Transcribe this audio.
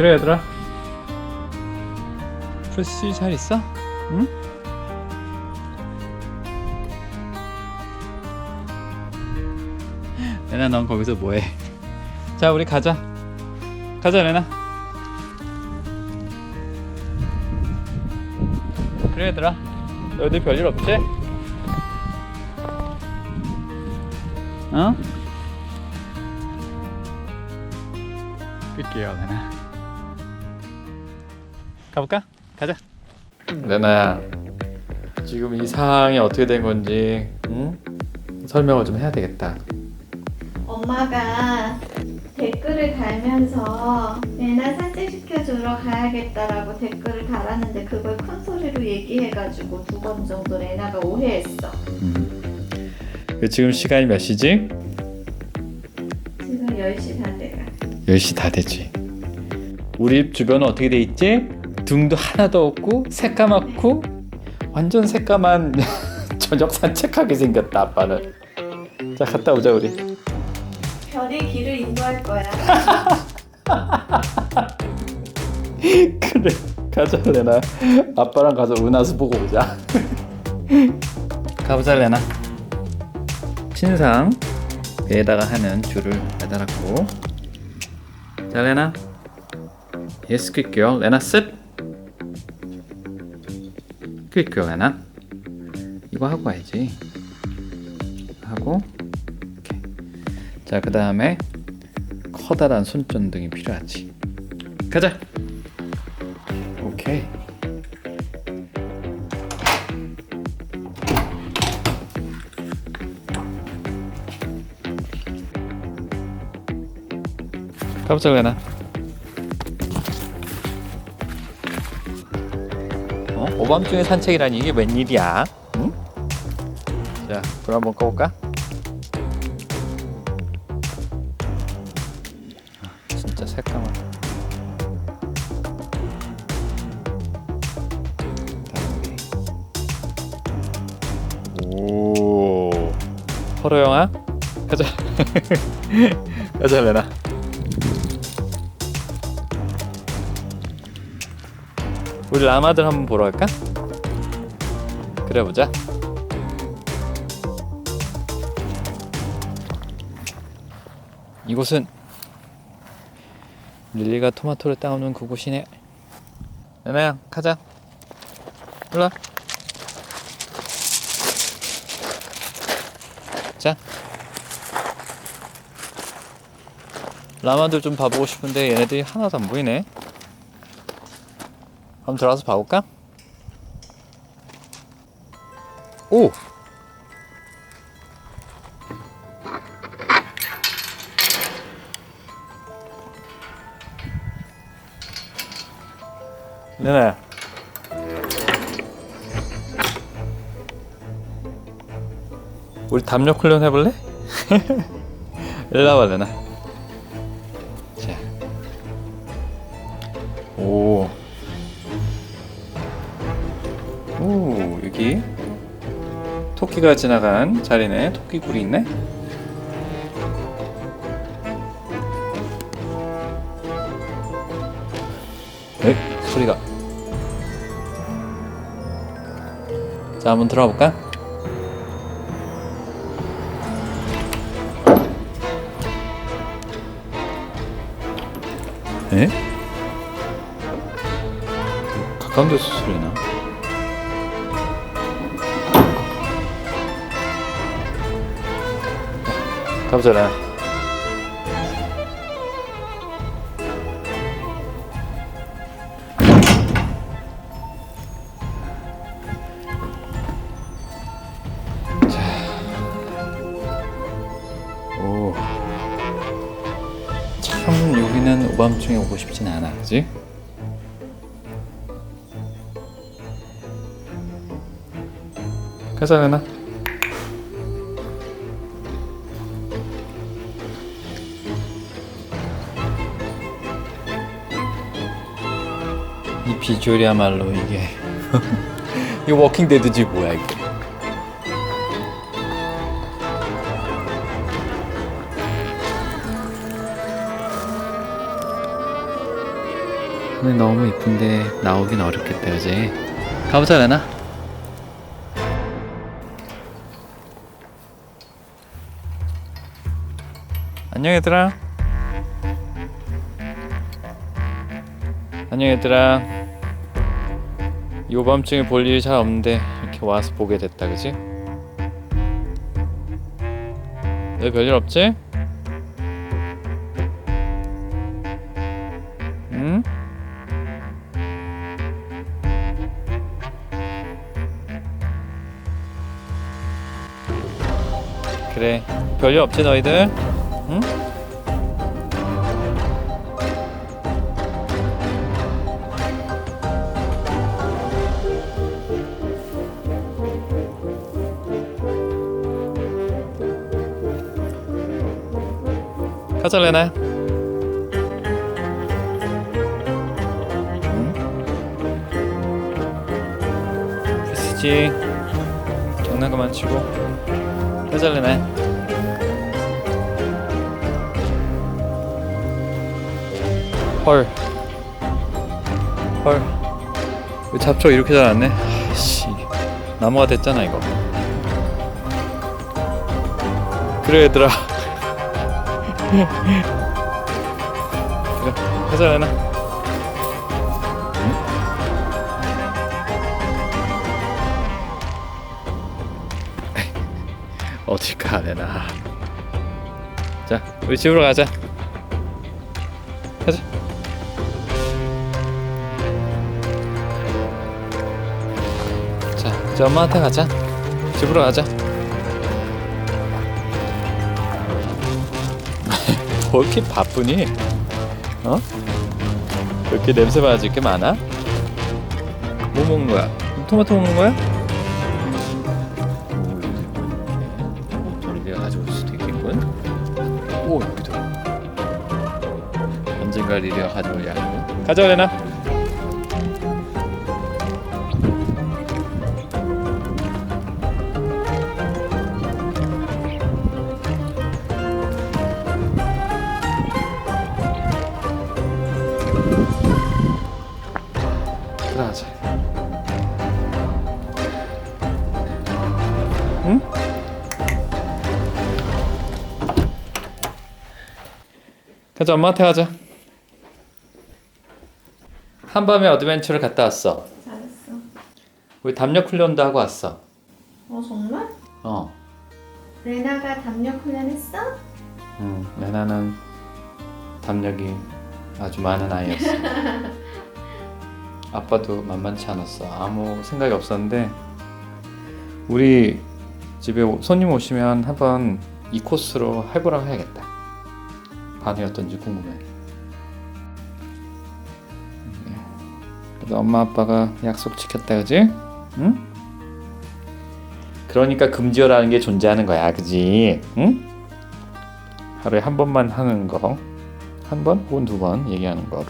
그래 얘들아 프레시 잘 있어? 응? 레나 넌 거기서 뭐해 자 우리 가자 가자 레나 그래 얘들아 너희들 별일 없지? 어? 끌게요 레나 가볼까? 가자 레나야 지금 이 상황이 어떻게 된 건지 응? 설명을 좀 해야 되겠다 엄마가 댓글을 달면서 레나 산책시켜주러 가야겠다라고 댓글을 달았는데 그걸 큰 소리로 얘기해가지고 두 번 정도 레나가 오해했어. 그 지금 시간이 몇 시지? 지금 10시 다 돼가. 10시 다 되지 우리 집 주변은 어떻게 돼 있지? 등도 하나도 없고 새까맣고 완전 새까만 저녁 산책하게 생겼다 아빠는. 자 갔다 오자 우리. 별이 길을 인도할 거야. 그래 가자 레나? 아빠랑 가서 은하수 보고 오자. 가보자 레나? 신상 배에다가 하는 줄을 매달았고. 자 레나? Yes, quick girl. 레나 Quick girl, 레나. 이거 하고 와야지. 하고 이렇게. 자, 그 다음에 커다란 손전등이 필요하지. 가자. 오케이. 가보자 레나. 오밤중에 산책이라니 이게 웬일이야? 응? 자, 불 한번 꺼볼까? 아, 진짜 새까만. 오, 호러 영화? 가자. 가자, 레나. 우리 라마들 한번 보러 갈까? 그래 보자. 이곳은 릴리가 토마토를 따오는 그곳이네. 레나야, 가자. 올라. 자. 라마들 좀 봐보고 싶은데 얘네들이 하나도 안 보이네. 한번 들어가서 봐볼까? 오! 네네. 우리 담력 훈련 해볼래? 일로 와봐, 레나. 자. 오. 오 여기 토끼가 지나간 자리네. 토끼굴이 있네. 에 소리가. 자 한번 들어가 볼까? 에? 가까운 데서 소리 나 여기는 오밤중에 오고 싶진 않아, 그지? 가자, 레나. 비주얼이야말로 이게. 이거 워킹 데드지 뭐야 이게. 근데 너무 이쁜데 나오긴 어렵겠다 그지? 가보자 레나. 안녕 얘들아. 안녕 얘들아 요밤중에 볼 일이 잘 없는데 이렇게 와서 보게 됐다 그지? 왜 별일 없지? 응? 그래 별일 없지 너희들? 응? 가자 레나 쓰지 장난 그만 치고 가자 레나 헐. 헐. 왜 잡초 이렇게 잘안 내? 씨. 나무가 됐잖아 이거. 그래 얘들아. 그래. 가자 레나. 어딜 가 레나. 자, 우리 집으로 가자. 가자. 자, 이제 엄마한테 가자. 집으로 가자. 뭐 이렇게 바쁘니? 어? 왜 이렇게 냄새 맡을 게 많아? 뭐 먹는 거야? 토마토 먹는 거야? 가져올 수도 있겠군. 오, 여기도. 언젠가 리리가 가져올 양. 가져와 레나. 들어가자. 응? 가자 엄마한테 가자. 한밤에 어드벤처를 갔다 왔어. 잘했어. 우리 담력 훈련도 하고 왔어. 어 정말? 어. 레나가 담력 훈련했어? 음, 레나는 담력이 아주 많은 아이였어. 아빠도 만만치 않았어. 아무 생각이 없었는데 우리 집에 오- 손님 오시면 한번 이 코스로 해보라고 해야겠다. 반응이 어떤지 궁금해. 네. 그래도 엄마 아빠가 약속 지켰다, 그지? 응? 그러니까 금지어라는 게 존재하는 거야, 그지? 응? 하루에 한 번만 하는 거, 한 번 혹은 두 번 얘기하는 거로